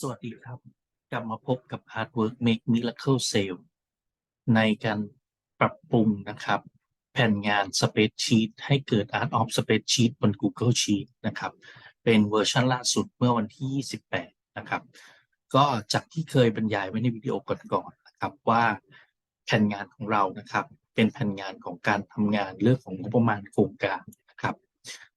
สวัสดีครับ กลับมาพบกับ Artwork Make Miracle Sale ในการปรับปรุงนะครับ แผ่นงาน Spreadsheet ให้เกิด Art of Spreadsheet บน Google Sheet นะครับ เป็นเวอร์ชันล่าสุดเมื่อวันที่ 28 นะครับ ก็จากที่เคยบรรยายไว้ในวิดีโอก่อนๆนะครับว่าแผ่นงานของเรานะครับ เป็นแผ่นงานของการทำงานเรื่องของงบประมาณโครงการนะครับ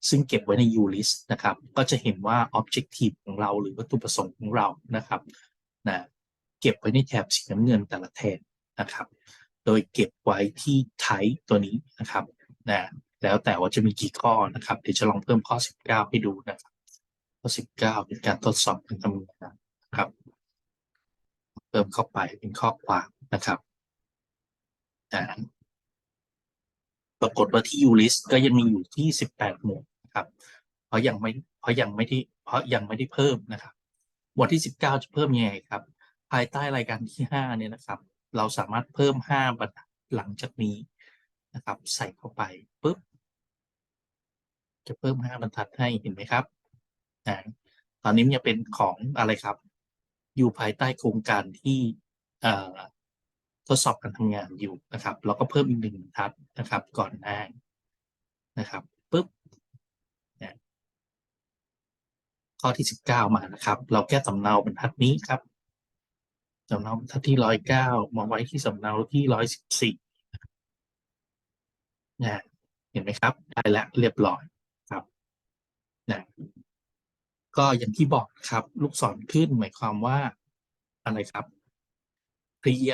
ซึ่งเก็บไว้ใน UList นะครับ ก็จะเห็นว่า Objective ของเราหรือวัตถุประสงค์ของเรานะครับนะเก็บไว้ในแถบสีน้ำเงินแต่ละแถบนะครับ โดยเก็บไว้ที่ Type ตัวนี้นะครับนะแล้วแต่ว่าจะมีกี่ข้อนะครับ เดี๋ยวจะลองเพิ่มข้อ 19 ให้ดูนะครับ ข้อ 19 เป็นการทดสอบการทำงานนะครับ เพิ่มเข้าไปเป็นข้อความนะครับนะปรากฏว่าที่ UList ก็ยังมีอยู่ที่ 18 หมวด นะครับ เพราะยังไม่เพราะยังไม่ได้เพราะยังไม่ได้เพิ่มนะครับ หมวดที่ 19 จะเพิ่มยังไงครับ ภายใต้รายการที่ 5 เนี่ยนะครับ เราสามารถเพิ่ม 5บรรทัดหลังจากนี้นะครับ ใส่เข้าไปปุ๊บจะเพิ่ม 5 บรรทัดให้เห็นไหมครับอ่าตอนนี้มันจะเป็นของอะไรครับ อยู่ภายใต้โครงการที่ทดสอบการทำงานอยู่นะครับเราก็เพิ่มอีกหนึ่งบรรทัดนะครับ ก่อนหน้านะครับปุ๊บเนี่ย ข้อที่สิบเก้ามานะครับ เราแก้สำเนาบรรทัดนี้ครับสำเนาบรรทัดที่ร้อยเก้ามาไว้ที่สำเนาที่ร้อยสิบสี่นะเห็นไหมครับ ได้แล้วเรียบร้อยครับนะก็อย่างที่บอกครับ ลูกศรขึ้นหมายความว่าอะไรครับเคลีย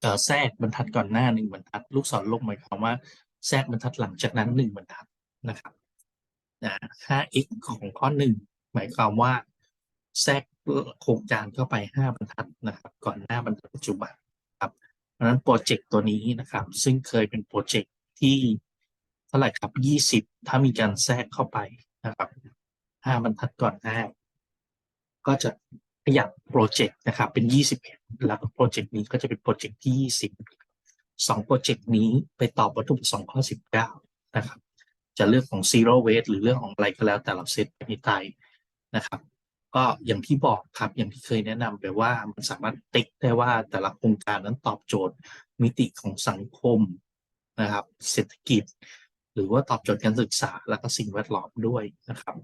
เอ่อแทรกบรรทัดก่อนหน้าหนึ่งบรรทัด ลูกศรลงหมายความว่าแทรกบรรทัดหลังจากนั้นหนึ่งบรรทัดนะครับ นะ 5x ของข้อหนึ่งหมายความว่าแทรกโครงการเข้าไป 5 บรรทัดนะครับ ก่อนหน้าบรรทัดปัจจุบันครับเพราะฉะนั้นโปรเจกต์ตัวนี้นะครับ ซึ่งเคยเป็นโปรเจกต์ที่เท่าไหร่ครับ 20 ถ้ามีการแทรกเข้าไปนะครับ 5 บรรทัดก่อนหน้า ก็จะขยับโปรเจกต์นะครับ เป็น 21 แล้วก็โปรเจกต์นี้ก็จะเป็นโปรเจกต์ที่ 20สองโปรเจกต์นี้ไปตอบวัตถุประสงค์ข้อ 19 นะครับ จะเรื่องของ zero waste หรือเรื่องของอะไรก็แล้วแต่เราเซตในไตนะครับ ก็อย่างที่บอกครับอย่างที่เคยแนะนำไปว่ามันสามารถติ๊กได้ว่าแต่ละโครงการนั้นตอบโจทย์มิติของสังคมนะครับ เศรษฐกิจ หรือว่าตอบโจทย์การศึกษาแล้วก็สิ่งแวดล้อมด้วยนะครับ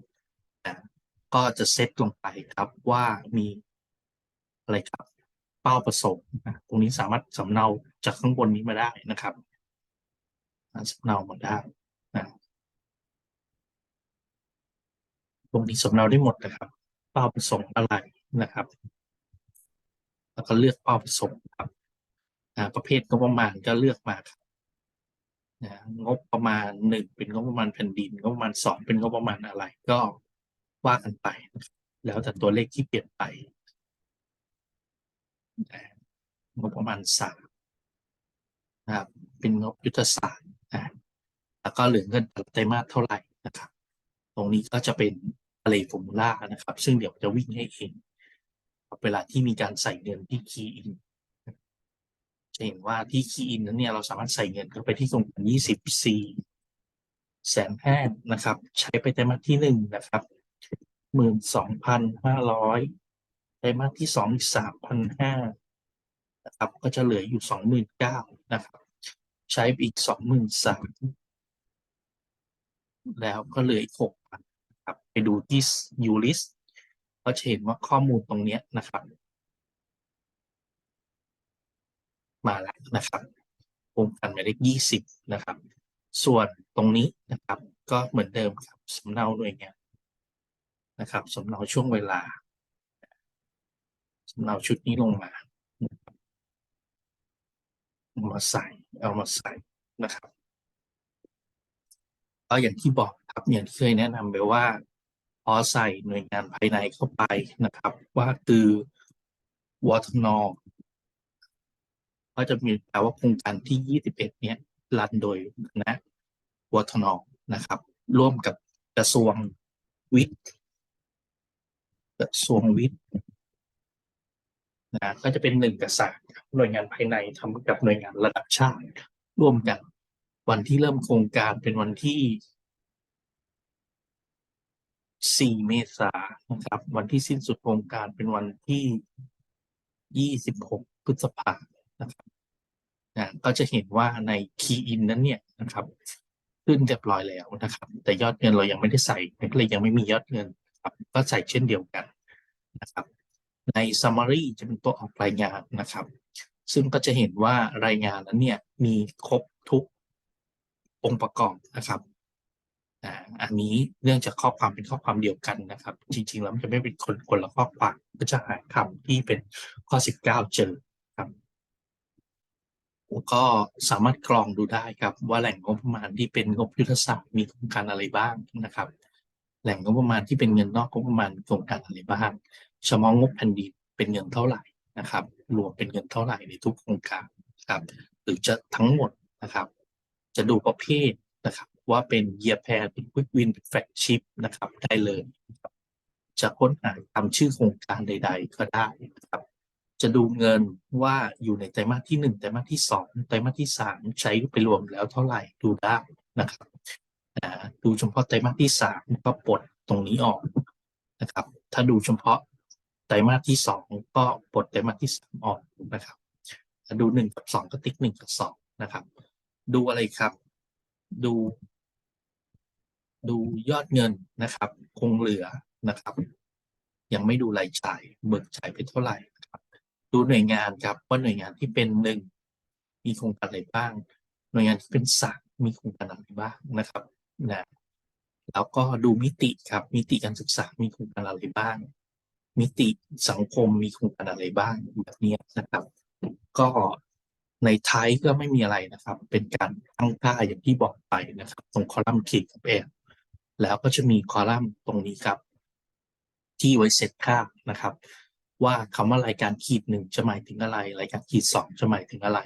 ก็จะเซตลงไปครับว่ามีอะไรครับ เป้าประสงค์ตรงนี้สามารถสำเนาจากข้างบนนี้มาได้นะครับสำเนามาได้ นะตรงนี้สำเนาได้หมดนะครับ เป้าประสงค์อะไรนะครับ แล้วก็เลือกเป้าประสงค์ครับอ่าประเภทงบประมาณก็เลือกมาครับนะงบประมาณหนึ่งเป็นงบประมาณแผ่นดินงบประมาณสองเป็นงบประมาณอะไร ก็ว่ากันไปนะครับแล้วแต่ตัวเลขที่เปลี่ยนไปนะงบประมาณสามนะครับเป็นงบยุทธศาสตร์นะแล้วก็เหลือเงินแต่ละไตรมาสเท่าไหร่นะครับ ตรงนี้ก็จะเป็น อะไรฟอร์มูล่านะครับ ซึ่งเดี๋ยวจะวิ่งให้เองเวลาที่มีการใส่เงินที่ key in จะเห็นว่าที่ key in นั้นเนี่ยเราสามารถใส่เงินเข้าไปที่โครงการ24แสนห้านะครับ ใช้ไปไตรมาสที่หนึ่งนะครับหมื่นสองพันห้าร้อยไตรมาสที่สองอีกสามพันห้านะครับ ก็จะเหลืออยู่สองหมื่นเก้านะครับ ใช้ไปอีกสองหมื่นสามแล้วก็เหลืออีกหกพัน ดูที่ UList ก็จะเห็นว่าข้อมูลตรงนี้นะครับ มาแล้วนะครับโครงการหมายเลขยี่สิบนะครับ ส่วนตรงนี้นะครับ ก็เหมือนเดิมครับสำเนาหน่วยงานนะครับสำเนาช่วงเวลาสำเนาชุดนี้ลงมาเอามาใส่เอามาใส่นะครับก็อย่างที่บอกครับอย่างที่เคยแนะนำไปว่า พอใส่หน่วยงานภายในเข้าไปนะครับ ว่าคือวทนก็จะมีแปลว่าโครงการที่ 21 เนี้ยรันโดยคณะวทนนะครับ ร่วมกับกระทรวงวิทย์กระทรวงวิทย์นะก็จะเป็นหนึ่งกระสานหน่วยงานภายในทำกับหน่วยงานระดับชาติร่วมกัน วันที่เริ่มโครงการเป็นวันที่ 4 เมษายนนะครับ วันที่สิ้นสุดโครงการเป็นวันที่ 26 พฤษภาคมนะครับนะก็จะเห็นว่าใน Key In นั้นเนี่ยนะครับ ขึ้นเรียบร้อยแล้วนะครับ แต่ยอดเงินเรายังไม่ได้ใส่ก็เลยยังไม่มียอดเงินครับก็ใส่เช่นเดียวกันนะครับ ใน Summary จะเป็นตัวออกรายงานนะครับ ซึ่งก็จะเห็นว่ารายงานนั้นเนี่ยมีครบทุกองค์ประกอบนะครับ อันนี้เนื่องจากข้อความเป็นข้อความเดียวกันนะครับ จริงๆแล้วมันจะไม่เป็นคนคนละข้อความก็จะหาคำที่เป็นข้อ 19 เจอครับก็สามารถกรองดูได้ครับ ว่าแหล่งงบประมาณที่เป็นงบยุทธศาสตร์มีโครงการอะไรบ้างนะครับ แหล่งงบประมาณที่เป็นเงินนอกงบประมาณโครงการอะไรบ้างเฉพาะงบแผ่นดินเป็นเงินเท่าไหร่นะครับ รวมเป็นเงินเท่าไหร่ในทุกโครงการครับ หรือจะทั้งหมดนะครับ จะดูประเภทนะครับ ว่าเป็นเยียแพรเป็นควิกวินเป็นแฟกชิพนะครับได้เลยจะค้นหาตามชื่อโครงการใด ๆ ก็ได้นะครับ จะดูเงินว่าอยู่ในไตรมาสที่หนึ่งไตรมาสที่สองไตรมาสที่สามใช้ไปรวมแล้วเท่าไหร่ดูได้นะครับดูเฉพาะไตรมาสที่สามก็ปลดตรงนี้ออกนะครับ ถ้าดูเฉพาะไตรมาสที่สองก็ปลดไตรมาสที่สามออกนะครับดูหนึ่งกับสองก็ติ๊กหนึ่งกับสองนะครับ ดูอะไรครับ ดู ดูยอดเงินนะครับ คงเหลือนะครับ ยังไม่ดูรายจ่ายเบิกจ่ายไปเท่าไหร่นะครับ ดูหน่วยงานครับว่าหน่วยงานที่เป็นหนึ่งมีโครงการอะไรบ้าง หน่วยงานที่เป็นสามมีโครงการอะไรบ้างนะครับนะแล้วก็ดูมิติครับ มิติการศึกษามีโครงการอะไรบ้าง มิติสังคมมีโครงการอะไรบ้างแบบนี้นะครับ ก็ในท้ายก็ไม่มีอะไรนะครับ เป็นการตั้งค่าอย่างที่บอกไปนะครับ ตรงคอลัมน์ขีดกับแอบ แล้วก็จะมีคอลัมน์ตรงนี้ครับ ที่ไว้เซตค่านะครับ ว่าคำว่ารายการขีดหนึ่งจะหมายถึงอะไร รายการขีดสองจะหมายถึงอะไร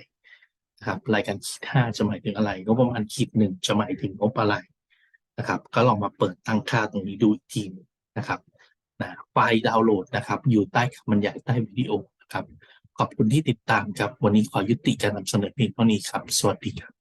นะครับ รายการขีดห้าจะหมายถึงอะไรงบประมาณขีดหนึ่งจะหมายถึงงบอะไรนะครับ ก็ลองมาเปิดตั้งค่าตรงนี้ดูอีกทีหนึ่งนะครับนะไฟล์ดาวน์โหลดนะครับ อยู่ใต้คำบรรยายใต้วิดีโอนะครับ ขอบคุณที่ติดตามครับ วันนี้ขอยุติการนำเสนอเพียงเท่านี้ครับ สวัสดีครับ